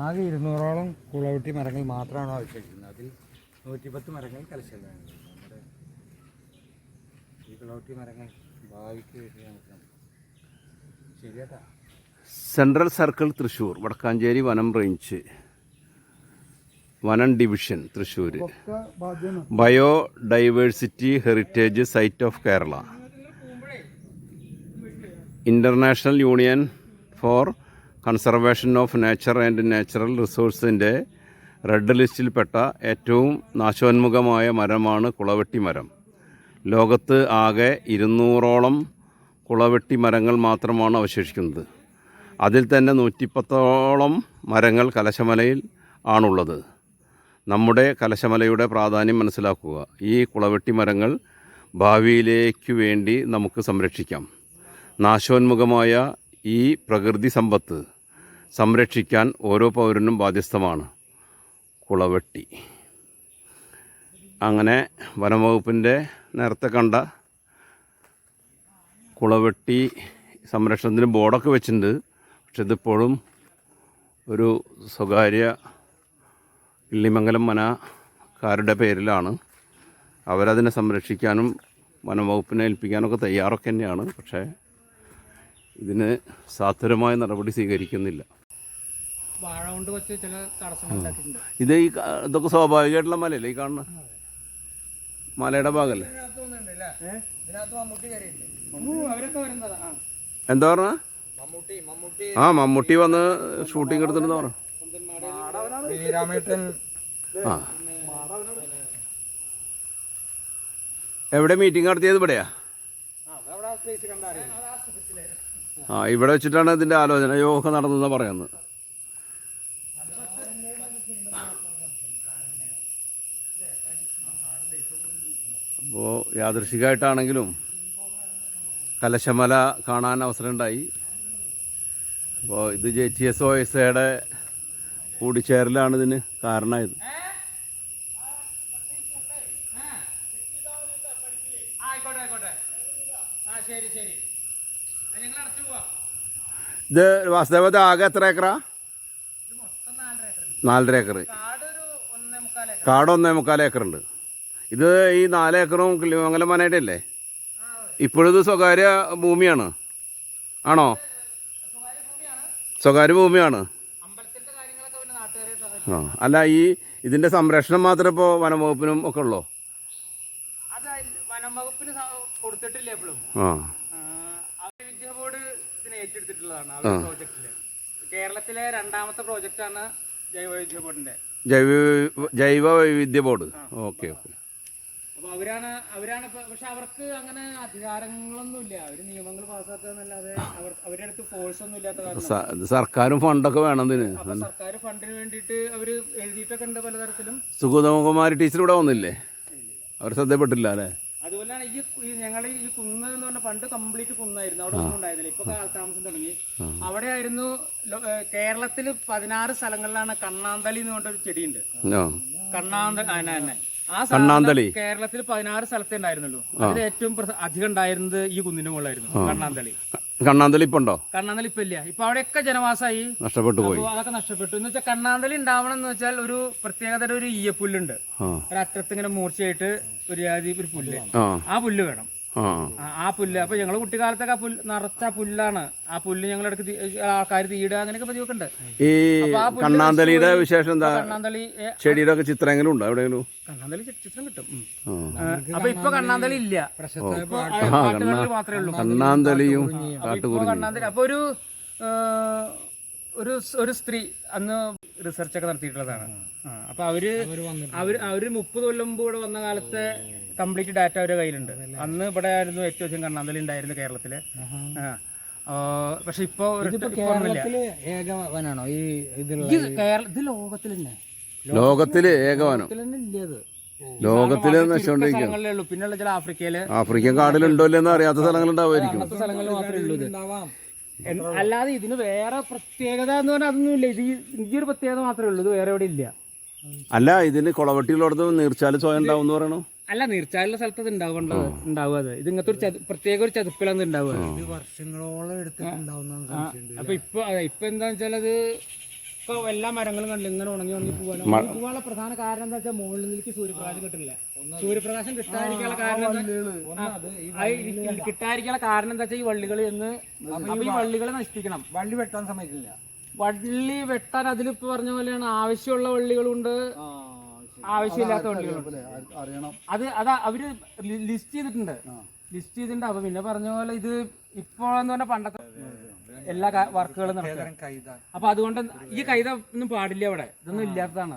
ആകെ ഇരുന്നൂറോളം കുളവെട്ടി മരങ്ങൾ മാത്രമാണ് അവശേഷിക്കുന്നത്. അതിൽ നൂറ്റിപ്പത്ത് മരങ്ങൾ കലശലാണ് നമ്മുടെ ഈ കുളവെട്ടി മരങ്ങൾ ഭാവിക്ക് വേണ്ടി നമുക്ക് ശരിയേട്ടാ. സെൻട്രൽ സർക്കിൾ തൃശ്ശൂർ വടക്കാഞ്ചേരി വനം റേഞ്ച് വനം division Thrissur biodiversity heritage site of Kerala. International union for conservation of nature and natural റിസോഴ്സിന്റെ red ലിസ്റ്റിൽപ്പെട്ട ഏറ്റവും നാശോന്മുഖമായ മരമാണ് കുളവെട്ടി മരം. ലോകത്ത് ആകെ ഇരുന്നൂറോളം കുളവെട്ടി മരങ്ങൾ മാത്രമാണ് അവശേഷിക്കുന്നത്. അതിൽ തന്നെ നൂറ്റിപ്പത്തോളം മരങ്ങൾ കലശമലയിൽ ആണുള്ളത്. നമ്മുടെ കലശമലയുടെ പ്രാധാന്യം മനസ്സിലാക്കുക. ഈ കുളവെട്ടി മരങ്ങൾ ഭാവിയിലേക്ക് വേണ്ടി നമുക്ക് സംരക്ഷിക്കാം. നാശോന്മുഖമായ ഈ പ്രകൃതി സമ്പത്ത് സംരക്ഷിക്കാൻ ഓരോ പൗരനും ബാധ്യസ്ഥമാണ്. കുളവെട്ടി. അങ്ങനെ വനംവകുപ്പിന്റെ നേരത്തെ കണ്ട കുളവെട്ടി സംരക്ഷണത്തിന് ബോർഡൊക്കെ വെച്ചിട്ടുണ്ട്. പക്ഷെ ഇതിപ്പോഴും ഒരു സ്വകാര്യ ഇള്ളിമംഗലം വനക്കാരുടെ പേരിലാണ്. അവരതിനെ സംരക്ഷിക്കാനും വനംവകുപ്പിനെ ഏൽപ്പിക്കാനൊക്കെ തയ്യാറൊക്കെ തന്നെയാണ്. പക്ഷേ ഇതിന് സാധ്യമായ നടപടി സ്വീകരിക്കുന്നില്ല. വാഴ കൊണ്ട് വെച്ച് ചില തടസ്സങ്ങൾ ഉണ്ടാക്കിയിട്ടുണ്ട്. ഇത് ഈ ഇതൊക്കെ സ്വാഭാവികമായിട്ടുള്ള മലയല്ലേ ഈ കാണുന്ന? മലയുടെ ഭാഗമല്ലേ. എന്താ പറഞ്ഞ? മമ്മൂട്ടി മമ്മൂട്ടി. ആ മമ്മൂട്ടി വന്ന് ഷൂട്ടിംഗ് എടുത്തിട്ട് പറഞ്ഞു? ശ്രീരാമേട്ടൻ. ആ. എവിടെ മീറ്റിംഗ് നടത്തിയത് ഇവിടെയാ? ആ ഇവിടെ വെച്ചിട്ടാണ് ഇതിന്റെ ആലോചന. യോഗ നടന്നതെന്ന് പറയുന്നത്. അപ്പോൾ യാദൃശികമായിട്ടാണെങ്കിലും കലശമല കാണാൻ അവസരം ഉണ്ടായി അപ്പോൾ ഇത് J T S O S എയുടെ കൂടിച്ചേരലാണ് ഇതിന് കാരണമായത് ആ, ആയിക്കോട്ടെ ആയിക്കോട്ടെ ആ ശരി ശരി ആ, ഞങ്ങൾ അടച്ചു പോവാം ഇത് വാസുദേവത ആകെ എത്ര ഏക്കറാ? നാലര ഏക്കർ. കാട് ഒന്നേ മുക്കാൽ ഏക്കറുണ്ട് ഇത് ഈ നാല് ഏക്കറും കിളിമംഗലം വനായിട്ടല്ലേ ഇപ്പോഴും ഇത് സ്വകാര്യ ഭൂമിയാണ്. ആണോ? സ്വകാര്യ ഭൂമിയാണ്. ആ അല്ല ഈ ഇതിന്റെ സംരക്ഷണം മാത്രമേ ഇപ്പോൾ വനംവകുപ്പിനും ഒക്കെ ഉള്ളോ? കൊടുത്തിട്ടില്ല എപ്പോഴും ആ. ഇതിന് ഏറ്റെടുത്തിട്ടുള്ളതാണ് പ്രോജക്റ്റിൽ. കേരളത്തിലെ രണ്ടാമത്തെ പ്രോജക്റ്റാണ് ജൈവവൈദ്യ ബോർഡിന്റെ. ജൈവ ജൈവ വൈവിധ്യ ബോർഡ്. Okay okay. അപ്പൊ അവരാണ് അവരാണ് പക്ഷെ അവർക്ക് അങ്ങനെ അധികാരങ്ങളൊന്നുമില്ല. അവർ നിയമങ്ങൾ പാസ്സാക്കുക എന്നല്ലാതെ അവരുടെ അടുത്ത് ഫോഴ്സ് ഒന്നും ഇല്ലാത്ത കാരണം. സർക്കാരും ഫണ്ടൊക്കെ വേണം ഇതിന്. അപ്പൊ സർക്കാർ ഫണ്ടിന് വേണ്ടിയിട്ട് അവർ എഴുതിയിട്ടൊക്കെ ഉണ്ട് പലതരത്തിലും. സുഗതകുമാരി ടീച്ചർ ഇവിടെ വന്നില്ലേ? അവർ ശ്രദ്ധപ്പെട്ടില്ല അല്ലേ? അതുപോലെയാണ് ഈ ഞങ്ങളെ ഞങ്ങൾ ഈ കുന്ന് എന്ന് പറഞ്ഞ പണ്ട് കംപ്ലീറ്റ് കുന്നായിരുന്നു. അവിടെ ഒന്നും ഉണ്ടായിരുന്നില്ല. ഇപ്പൊ കാലതാമസം തുടങ്ങി. അവിടെ ആയിരുന്നു കേരളത്തിൽ പതിനാറ് സ്ഥലങ്ങളിലാണ് കണ്ണാന്തളി എന്ന് പറഞ്ഞൊരു ചെടിയുണ്ട്. കണ്ണാന്തളി ആ, തന്നെ, തന്നെ. ആ കണ്ണാന്തളി. കേരളത്തിൽ പതിനാറ് സ്ഥലത്തേ ഉണ്ടായിരുന്നുള്ളൂ. അതിൽ ഏറ്റവും അധികം ഉണ്ടായിരുന്നത് ഈ കുന്നിന്റെ മുകളിലായിരുന്നു. കണ്ണാന്തളി. കണ്ണാന്തളി ഇപ്പൊ ഉണ്ടോ? കണ്ണാന്തളി ഇപ്പൊ ഇല്ല. ഇപ്പൊ അവിടെയൊക്കെ ജനവാസമായി. നഷ്ടപ്പെട്ടു പോയി. അതൊക്കെ നഷ്ടപ്പെട്ടു. എന്ന് വെച്ചാൽ കണ്ണാന്തളി ഉണ്ടാവണം എന്ന് വെച്ചാൽ ഒരു പ്രത്യേകതര ഒരു ഈയപ്പുല്ലുണ്ട്. ഒരു അറ്റത്ത് ഇങ്ങനെ മൂർച്ചയായിട്ട് ഒരു ജാതി ഒരു പുല്ല്. ആ പുല്ല് വേണം. ആ. പുല്ല്. അപ്പൊ ഞങ്ങൾ കുട്ടിക്കാലത്തൊക്കെ ആ പുല്ല് നിറച്ച പുല്ലാണ്. ആ പുല്ല് ഞങ്ങളെടുക്ക് ആൾക്കാർ തീയിടുക അങ്ങനെയൊക്കെ പതിവൊക്കെ ഉണ്ട് ഈ കണ്ണാന്തളിയുടെ വിശേഷം എന്താ? കണ്ണാന്തളി ചെടിയുടെ ഒക്കെ ചിത്രങ്ങളും ഉണ്ടോ എവിടെയെങ്കിലും? കണ്ണാന്തളി ചിത്രം കിട്ടും. അപ്പൊ ഇപ്പൊ കണ്ണാന്തളി ഇല്ല. മാത്രമേ ഉള്ളൂ. കണ്ണാന്തളിയും അപ്പൊ കണ്ണാന്തളി അപ്പൊ ഒരു ഒരു ഒരു സ്ത്രീ അന്ന് റിസർച്ച് ഒക്കെ നടത്തിയിട്ടുള്ളതാണ് അപ്പൊ അവർ അവർ അവർ മുപ്പത് കൊല്ലം മുമ്പ് ഇവിടെ വന്ന കാലത്തെ കംപ്ലീറ്റ് ഡാറ്റ അവരുടെ കയ്യിലുണ്ട്. അന്ന് ഇവിടെ ആയിരുന്നു ഏറ്റവും അധികം കണ്ണാന്തലി ഉണ്ടായിരുന്നു കേരളത്തിൽ. പക്ഷെ ഇപ്പൊ ഏകവനാണോ ഈ ഇത് കേരള ഇത് ലോകത്തിൽ തന്നെ ലോകത്തിൽ ഏകവനം. ലോകത്തിൽ നശിച്ചോണ്ടിരിക്കുകയാണ് ഉള്ളൂ. പിന്നെയുള്ള ചില ആഫ്രിക്കയിൽ ആഫ്രിക്കൻ കാടിലുണ്ടോ ഇല്ലെന്ന് അറിയാത്ത സ്ഥലങ്ങളുണ്ടാവുമായിരിക്കും. അല്ലാതെ ഇതിന് വേറെ പ്രത്യേകത എന്ന് പറഞ്ഞാൽ അതൊന്നുമില്ല. ഇത് ഈ ഒരു പ്രത്യേകത മാത്രമേ ഉള്ളൂ. ഇത് വേറെ എവിടെ ഇല്ല. അല്ല ഇതിന് കുളവട്ടിയുള്ളടത്ത് നീർച്ചാൽ സ്വയം ഉണ്ടാവും എന്ന് പറയണു? അല്ല നീർച്ചാലുള്ള സ്ഥലത്ത് അത് ഉണ്ടാവുക അത്. ഇത് ഇങ്ങനത്തെ ഒരു പ്രത്യേക ഒരു ചതുപ്പിലാണ് ഉണ്ടാവുക ഇത് വർഷങ്ങളോളം എടുത്തിട്ടുണ്ടാവുന്ന അപ്പൊ ഇപ്പൊ അതെ ഇപ്പൊ എന്താന്ന് വെച്ചാൽ അത് ഇപ്പൊ എല്ലാ മരങ്ങളും കണ്ടില്ല ഇങ്ങനെ ഉണങ്ങി ഉണങ്ങി പോകാനാണ് പോകാനുള്ള പ്രധാന കാരണം എന്താ വെച്ചാൽ മുകളിലേക്ക് സൂര്യപ്രകാശം കിട്ടില്ല സൂര്യപ്രകാശം കിട്ടാതിരിക്കാനുള്ള കാരണം എന്താ? ആ, ഈ കിട്ടാതിരിക്കാനുള്ള കാരണം എന്താ വെച്ചാൽ ഈ വള്ളികൾ എന്ന് അപ്പൊ ഈ വള്ളികളെ നശിപ്പിക്കണം. വള്ളി വെട്ടാൻ സമയത്തില്ല വള്ളി വെട്ടാൻ അതിലിപ്പോ പറഞ്ഞ പോലെയാണ് ആവശ്യമുള്ള വള്ളികളുണ്ട്. ആവശ്യമില്ലാത്ത അറിയണം. അത് അതാ അവർ ലിസ്റ്റ് ചെയ്തിട്ടുണ്ട്. ലിസ്റ്റ് ചെയ്തിട്ടുണ്ട്. അപ്പൊ പിന്നെ പറഞ്ഞ പോലെ ഇത് ഇപ്പോ എന്ന് പറഞ്ഞാൽ പണ്ടത്തെ എല്ലാ വർക്കുകളും നടക്കും അപ്പൊ അതുകൊണ്ട് ഈ കൈത ഒന്നും പാടില്ല അവിടെ ഇതൊന്നും ഇല്ലാത്തതാണ്.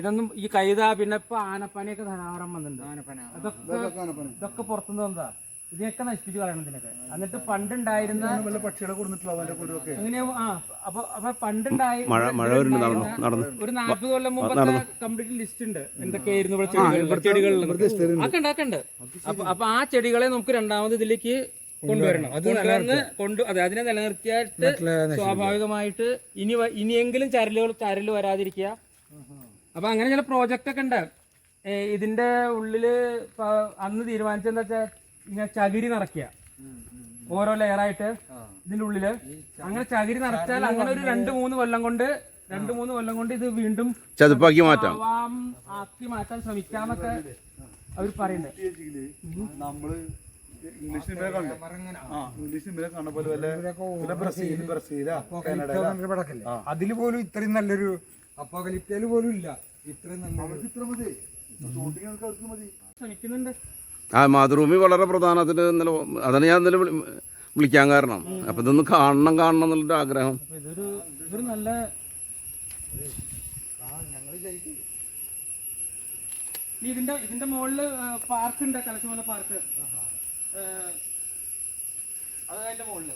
ഇതൊന്നും ഈ കൈത പിന്നെ ഇപ്പൊ ആനപ്പനയൊക്കെ ധാരാളം വന്നിട്ടുണ്ട്. ഇതൊക്കെ ഇതൊക്കെ പുറത്തുനിന്ന് വന്നതാ. ഇതിനൊക്കെ നശിപ്പിച്ച് കളയണം ഇതിനൊക്കെ. എന്നിട്ട് പണ്ടുണ്ടായിരുന്ന വല്ല പക്ഷികളെ കൊടുത്തിട്ടുള്ള എങ്ങനെയാ ആ അപ്പൊ അപ്പൊ പണ്ടുണ്ടായി മഴ മഴ വരുന്നു നടന്നു നടന്നു. ഒരു നാൽപ്പത് കൊല്ലം മുമ്പത്തെ കംപ്ലീറ്റ് ലിസ്റ്റ് ഉണ്ട്. എന്തൊക്കെയായിരുന്നു ഇവിടെ ചെടികളിൽ ആക്കണ്ട് അപ്പൊ അപ്പൊ ആ ചെടികളെ നമുക്ക് രണ്ടാമത് ഇതിലേക്ക് കൊണ്ടുവരണം. കൊണ്ടുവന്ന് കൊണ്ട് അതെ അതിനെ നിലനിർത്തിയായിട്ട് സ്വാഭാവികമായിട്ട് ഇനി ഇനിയെങ്കിലും ചരലുകൾ ചരൽ വരാതിരിക്കുക. അപ്പൊ അങ്ങനെ ചില പ്രോജക്റ്റ് ഒക്കെ ഉണ്ട്. ഇതിന്റെ ഉള്ളിൽ അന്ന് തീരുമാനിച്ചെന്താ വെച്ചാൽ ഇങ്ങനെ ചകിരി നിറയ്ക്കുക. ഓരോ ലെയറായിട്ട് ഇതിന്റെ ഉള്ളിൽ. അങ്ങനെ ചകിരി നിറച്ചാൽ അങ്ങനെ ഒരു രണ്ട് മൂന്ന് കൊല്ലം കൊണ്ട് രണ്ട് മൂന്ന് കൊല്ലം കൊണ്ട് ഇത് വീണ്ടും ചതുപ്പാക്കി മാറ്റാം. ആക്കി മാറ്റാൻ ശ്രമിക്കാന്നൊക്കെ അവർ പറയുന്നത് നമ്മൾ ഇംഗ്ലീഷ് സിനിമ പോലെ ഇത്രയും നല്ലൊരു അപ്പോകലിപ്റ്റയിൽ പോലും ഇല്ല. ഇത്രയും നല്ല ഇത്ര മതി. ഷൂട്ടിംഗ് മതി. ശ്രമിക്കുന്നുണ്ട്. ആ മാതൃഭൂമി വളരെ പ്രധാനത്തിൽ ഇന്നലെ അതാണ് ഞാൻ ഇന്നലെ വിളിക്കാൻ കാരണം. അപ്പം ഇതൊന്ന് കാണണം കാണണം എന്നുള്ളൊരു ആഗ്രഹം. നല്ല ഇതിന്റെ ഇതിന്റെ മുകളിൽ പാർക്ക് ഉണ്ട് കലശമല പാർക്ക് അത് അതിന്റെ മുകളിൽ.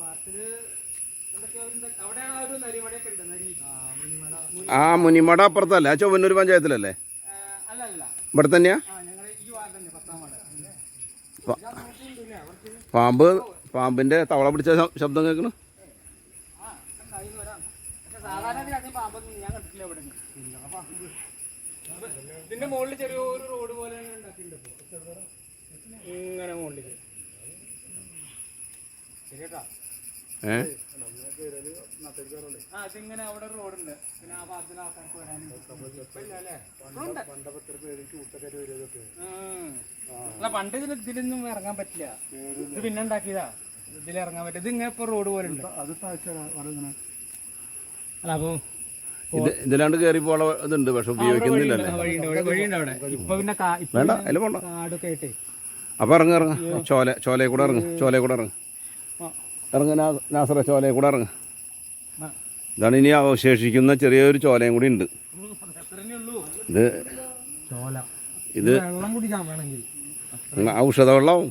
പാർക്കിൽ ആ മുനിമട. അപ്പുറത്തല്ലേ? ആ ചൊവ്വന്നൂർ പഞ്ചായത്തിലല്ലേ? ഇവിടെ തന്നെയാ പാമ്പ് പാമ്പിന്റെ തവള പിടിച്ച ശബ്ദം കേൾക്കണു ഇതിന്റെ മുകളിൽ ചെറിയൊരു റോഡ് പോലെ. ഇങ്ങനെ മുകളിലേക്ക് ശരിയേട്ടാ ഏ ആ ഇതിങ്ങനെ അവിടെ ഒരു റോഡുണ്ട്. പിന്നെ ആ ഭാഗത്തിൽ ആൾക്കാർക്ക് വരാനുണ്ട് പണ്ട് ഇതിന് ഇതിലൊന്നും ഇറങ്ങാൻ പറ്റില്ല. ഇത് പിന്നെ ഉണ്ടാക്കിയതാ. ഇതിൽ ഇറങ്ങാൻ പറ്റില്ല. ഇത് ഇങ്ങനെ ഇപ്പൊ റോഡ് പോലെ ഉണ്ട്. അത് താഴ്ച ഇങ്ങനെ. അല്ല അപ്പൊ ഇത് ഇതിലാണ്ട് കയറി പോള ഇതുണ്ട് പക്ഷെ ഉപയോഗിക്കുന്നില്ലല്ലേ? അപ്പൊ അവിടെ വഴിയുണ്ട് അവിടെ. ഇപ്പൊ പിന്നെ വേണ്ട അതിൽ പോണ്ട. കാടൊക്കെ ആയിട്ടേ. അപ്പം ഇറങ്ങ ഇറങ്ങ. ചോല ചോലയെ കൂടെ ഇറങ്ങ്. ചോലയെ കൂടെ ഇറങ്ങ്. ഇറങ്ങ നാസറ ചോലയെ കൂടെ ഇറങ്ങ്. ഇതാണ് ഇനി അവശേഷിക്കുന്ന ചെറിയൊരു ചോലയും കൂടി ഉണ്ട്. ഇത് ഇത് ഔഷധവെള്ളവും ഔഷധ വെള്ളവും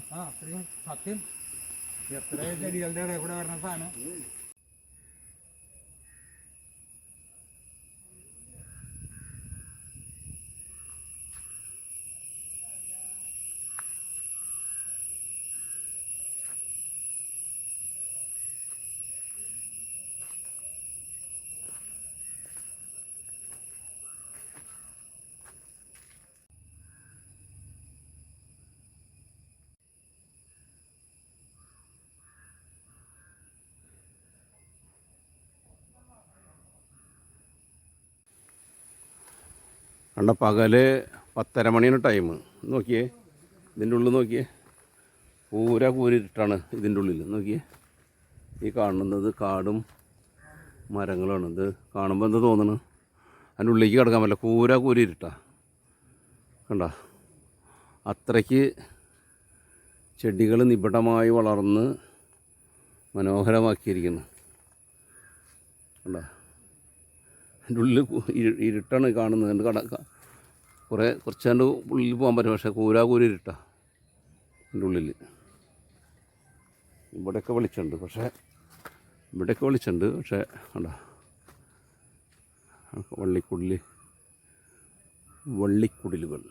കണ്ട പകൽ പത്തര മണിയാണ് ടൈം നോക്കിയേ ഇതിന്റെ ഉള്ളിൽ നോക്കിയേ. പൂര കൂരിട്ടാണ് ഇതിന്റെ ഉള്ളിൽ. നോക്കിയേ ഈ കാണുന്നത് കാടും മരങ്ങളാണ്. ഇത് കാണുമ്പോൾ എന്താ തോന്നണ്? അതിന്റെ ഉള്ളിലേക്ക് കിടക്കാൻ പറ്റില്ല. കൂര കൂരിട്ടാ. കണ്ട? അത്രയ്ക്ക് ചെടികൾ നിബിഡമായി വളർന്ന് മനോഹരമാക്കിയിരിക്കുന്നു. കണ്ട? അതിന്റെ ഉള്ളിൽ ഇരുട്ടാണ് കാണുന്നത്. എന്റെ കട കുറേ കുറച്ച് കണ്ട് ഉള്ളിൽ പോകാൻ പറ്റും. പക്ഷേ കൂരാ കൂരി ഇരുട്ടാ അതിന്റെ ഉള്ളിൽ. ഇവിടെയൊക്കെ വെളിച്ചുണ്ട് പക്ഷേ ഇവിടെയൊക്കെ വെളിച്ചുണ്ട് പക്ഷേ കണ്ട? വള്ളിക്കുടിൽ വള്ളിക്കുടിലുകൾ.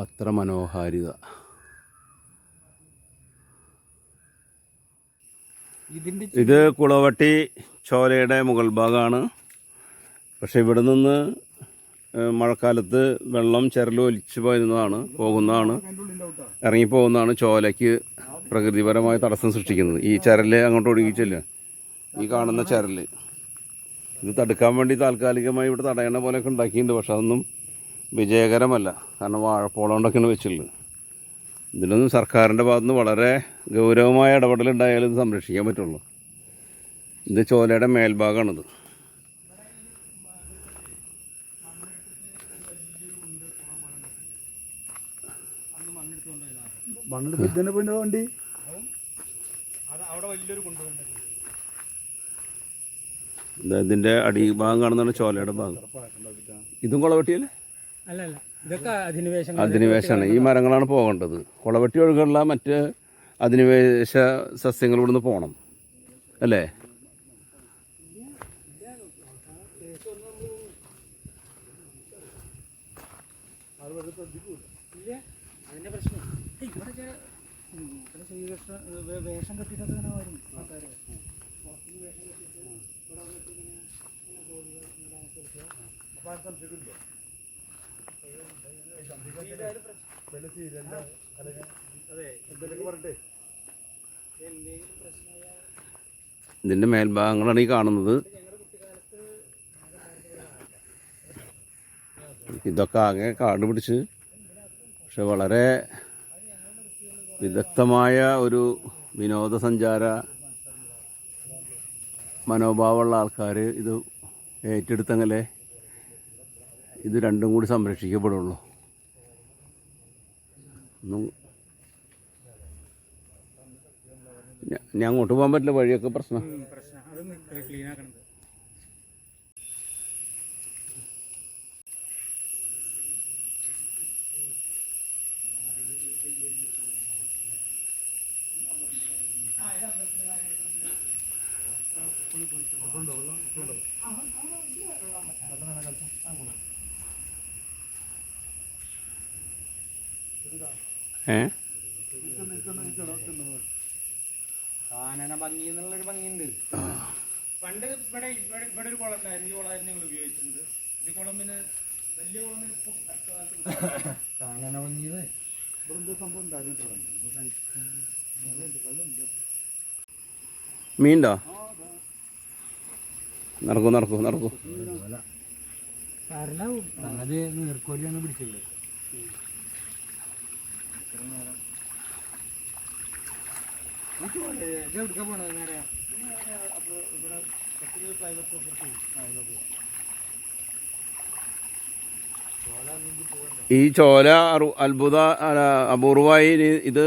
അത്ര മനോഹാരിത. ഇത് കുളവട്ടി ചോലയുടെ മുകൾ ഭാഗമാണ്. പക്ഷെ ഇവിടെ നിന്ന് മഴക്കാലത്ത് വെള്ളം ചിരൽ ഒലിച്ചു പോയിരുന്നതാണ് പോകുന്നതാണ് ഇറങ്ങിപ്പോകുന്നതാണ് ചോലയ്ക്ക് പ്രകൃതിപരമായ തടസ്സം സൃഷ്ടിക്കുന്നത്. ഈ ചരൽ അങ്ങോട്ട് ഒഴുകിച്ചല്ല? ഈ കാണുന്ന ചരൽ. ഇത് തടുക്കാൻ വേണ്ടി താൽക്കാലികമായി ഇവിടെ തടയണ പോലെയൊക്കെ ഉണ്ടാക്കിയിട്ടുണ്ട് പക്ഷെ അതൊന്നും വിജയകരമല്ല. കാരണം വാഴപ്പോളം കൊണ്ടൊക്കെയാണ് വെച്ചുള്ളത് ഇതിലൊന്നും സർക്കാരിന്റെ ഭാഗത്തുനിന്ന് വളരെ ഗൗരവമായ ഇടപെടലുണ്ടായാലും ഇത് സംരക്ഷിക്കാൻ പറ്റുള്ളൂ. ഇത് ചോലയുടെ മേൽഭാഗമാണിത്. മണ്ണെടുത്ത് പോയിന്റെ വണ്ടി അത് അവിടെ വലിയൊരു കൊണ്ടുപോകുന്നുണ്ട് ഇത് ഇതിന്റെ അടിഭാഗം കാണുന്നതാണ് ചോലയുടെ ഭാഗം. ഇതും കുളവെട്ടിയല്ലേ? അല്ല അല്ല അധിനിവേശമാണ്. ഈ മരങ്ങളാണ് പോകേണ്ടത്. കുളവെട്ടി ഒഴുകുള്ള മറ്റ് അധിനിവേശ സസ്യങ്ങൾ ഇവിടുന്ന് പോകണം അല്ലേ? ഏയ് ഇവിടെയൊക്കെ ഉം, ഇവിടെ ശ്രീകൃഷ്ണ വേ- വേഷം കെട്ടിയിട്ടൊക്കെ ഇങ്ങനെ ഇതിന്റെ മേൽഭാഗങ്ങളാണ് ഈ കാണുന്നത്. ഇതൊക്കെ ആകെ കാട് പിടിച്ച് പക്ഷെ വളരെ വിദഗ്ധമായ ഒരു വിനോദസഞ്ചാര മനോഭാവമുള്ള ആൾക്കാർ ഇത് ഏറ്റെടുത്തെങ്കിലേ ഇത് രണ്ടും കൂടി സംരക്ഷിക്കപ്പെടുള്ളൂ. ഒന്നും ഞാൻ അങ്ങോട്ട് പോകാൻ പറ്റില്ല വഴിയൊക്കെ പ്രശ്നം. ഉം, പ്രശ്നം അതൊന്ന് ക്ലീൻ ആക്കണത് ഏ? ഭംഗിയുണ്ട്. പണ്ട് ഇവിടെ ഇവിടെ ഇവിടെ ഒരു കുളം ഉണ്ടായിരുന്നു. ഈ കുളം ഞങ്ങൾ ഉപയോഗിച്ചിട്ടുണ്ട് ഈ കുളം പിന്നെ വലിയ കുളം ഭംഗിയത് മീനുണ്ടോ നടക്കൂ നടക്കൂ നടക്കൂ. അത് നീർക്കോലിയാണ് പിടിച്ചത് എവിടുക്കാ പോണത് നേരെ ഈ ചോല അത്ഭുത അപൂർവമായി ഇത്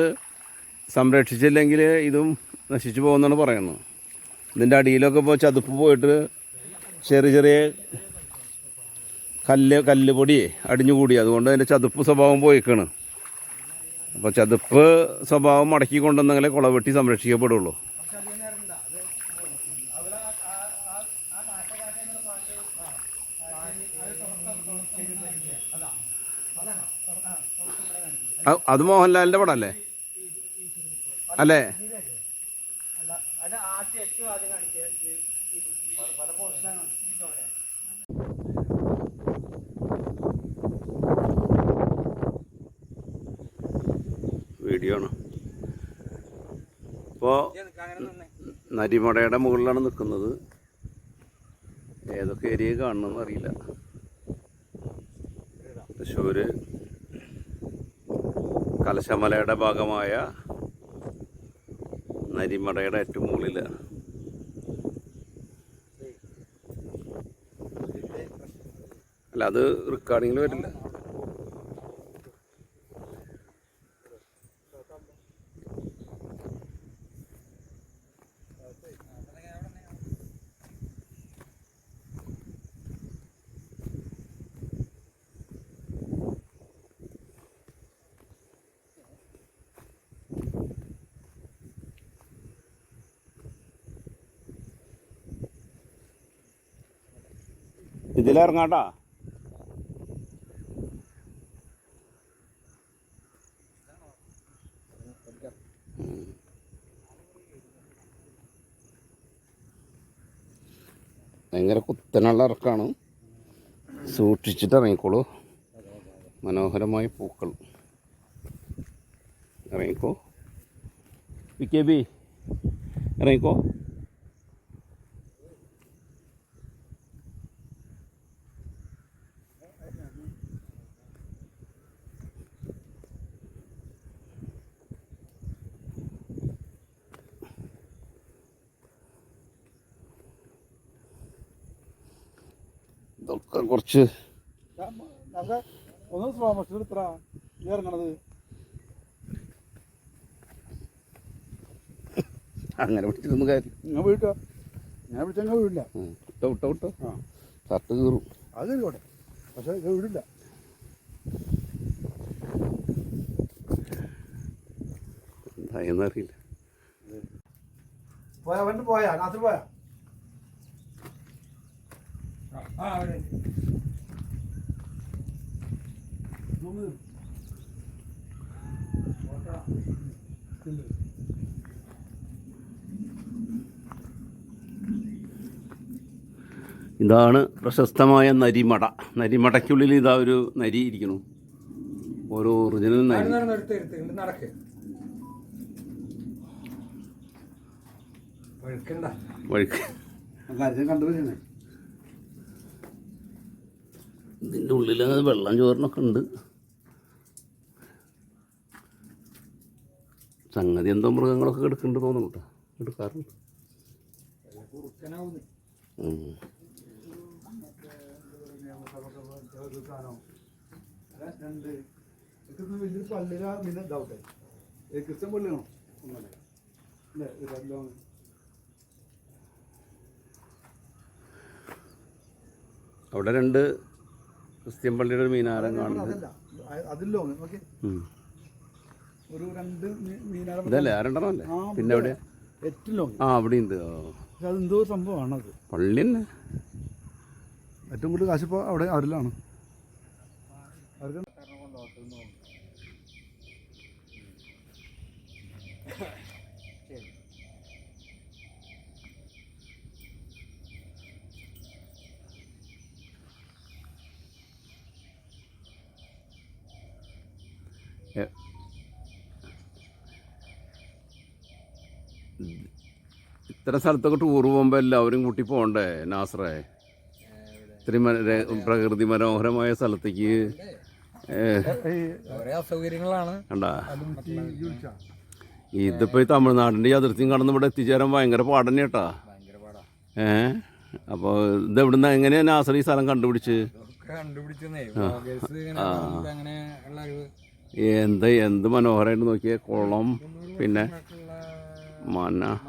സംരക്ഷിച്ചില്ലെങ്കിൽ ഇതും നശിച്ചു പോകുമെന്നാണ് പറയുന്നത്. ഇതിന്റെ അടിയിലൊക്കെ ഇപ്പോൾ ചതുപ്പ് പോയിട്ട് ചെറിയ ചെറിയ കല്ല് കല്ല് പൊടി അടിഞ്ഞുകൂടി. അതുകൊണ്ട് അതിന്റെ ചതുപ്പ് സ്വഭാവം പോയിക്കാണ്. അപ്പോൾ ചതുപ്പ് സ്വഭാവം മടക്കി കൊണ്ടുവന്നെങ്കിലേ കുളവെട്ടി സംരക്ഷിക്കപ്പെടുള്ളൂ. അത് അത് മോഹൻലാലിന്റെ പടമല്ലേ അല്ലേ അത് ആദ്യം ഏറ്റവും ആദ്യം കാണിക്കുക പല പോസ്റ്റിലാണ് ഈ ചോല വീഡിയോ ആണ്. ഇപ്പോൾ നരിമടയുടെ മുകളിലാണ് നിൽക്കുന്നത്. ഏതൊക്കെ ഏരിയ കാണണമെന്ന് അറിയില്ല. തൃശ്ശൂർ കലശമലയുടെ ഭാഗമായ നരിമടയുടെ ഏറ്റവും മുകളിലാണ് അല്ല അത് റെക്കോർഡിങ്ങിൽ വരില്ല. ഇതിലിറങ്ങാട്ടാ. ഭയങ്കര കുത്തനുള്ള ഇറക്കാണ്. സൂക്ഷിച്ചിട്ട് ഇറങ്ങിക്കോളൂ. മനോഹരമായ പൂക്കൾ. ഇറങ്ങിക്കോ. പി കെ ബി ഇറങ്ങിക്കോ. കുറച്ച് അങ്ങനെ പിടിച്ചിരുന്നു കാര്യം ഞാൻ വീട്ടോ ഞാൻ വീടില്ല. വിട്ടോ വിട്ടോ വിട്ടോ. ആ. ഷർട്ട് കീറും. അത് കേട്ടെ പക്ഷെ ഇത് വീടില്ല. എന്തായെന്നറിയില്ല പോയാ അവന്റെ പോയാ? നാട്ടിൽ പോയാ? ആ അവിടെ ഇതാണ് പ്രശസ്തമായ നരിമട. നരിമടയ്ക്കുള്ളിൽ ഇതാ ഒരു നരി ഇരിക്കുന്നു. ഓരോ ഒറിജിനൽ നരി. വഴുക്ക്. ഇതിന്റെ ഉള്ളിൽ വെള്ളം ചോറിനൊക്കെ ഉണ്ട്. സംഗതി എന്തോ മൃഗങ്ങളൊക്കെ എടുക്കുന്നുണ്ട് തോന്നുന്നു കേട്ടോ. എടുക്കാറുണ്ട്. വലിയൊരു പള്ളിയിലാ ഇതാവട്ടെ ക്രിസ്ത്യൻ പള്ളിയാണോ ഒന്നല്ലേ അല്ലേ ഇതെല്ലാം അവിടെ രണ്ട് ക്രിസ്ത്യൻ പള്ളിയുടെ ഒരു മീനാരം കാണുന്നു അതിലോ ഓക്കെ. ഒരു രണ്ട് മീ- മീനാരം ഇതല്ലേ? ആ രണ്ടെണ്ണം അല്ലേ ആ, പിന്നെ ഏറ്റവും ലോങ് ആ അവിടെ ഉണ്ട്. ആ പക്ഷെ അതെന്തോ സംഭവമാണ് അത് പള്ളി തന്നെ. ഏറ്റവും കൂടുതൽ കാശിപ്പോൾ അവിടെ അവരിലാണ് അവർക്ക് എ- ഇത്തരം സ്ഥലത്തൊക്കെ ടൂർ പോകുമ്പോൾ എല്ലാവരും കൂട്ടി പോകണ്ടേ നാസറേ? ഇത്രയും പ്രകൃതി മനോഹരമായ സ്ഥലത്തേക്ക് ഇതിപ്പോ കണ്ടാ? ഇതിപ്പോൾ ഈ തമിഴ്നാടിന്റെ അതിർത്തിയും കടന്ന് ഇവിടെ എത്തിച്ചേരാൻ ഭയങ്കര പാടന്നെ കേട്ടാ. ഏ? അപ്പോൾ ഇത് എവിടുന്ന് എങ്ങനെയാണ് നാസർ ഈ സ്ഥലം കണ്ടുപിടിച്ച്? എന്ത് എന്ത് മനോഹരമായിട്ട് നോക്കിയ കുളം പിന്നെ mana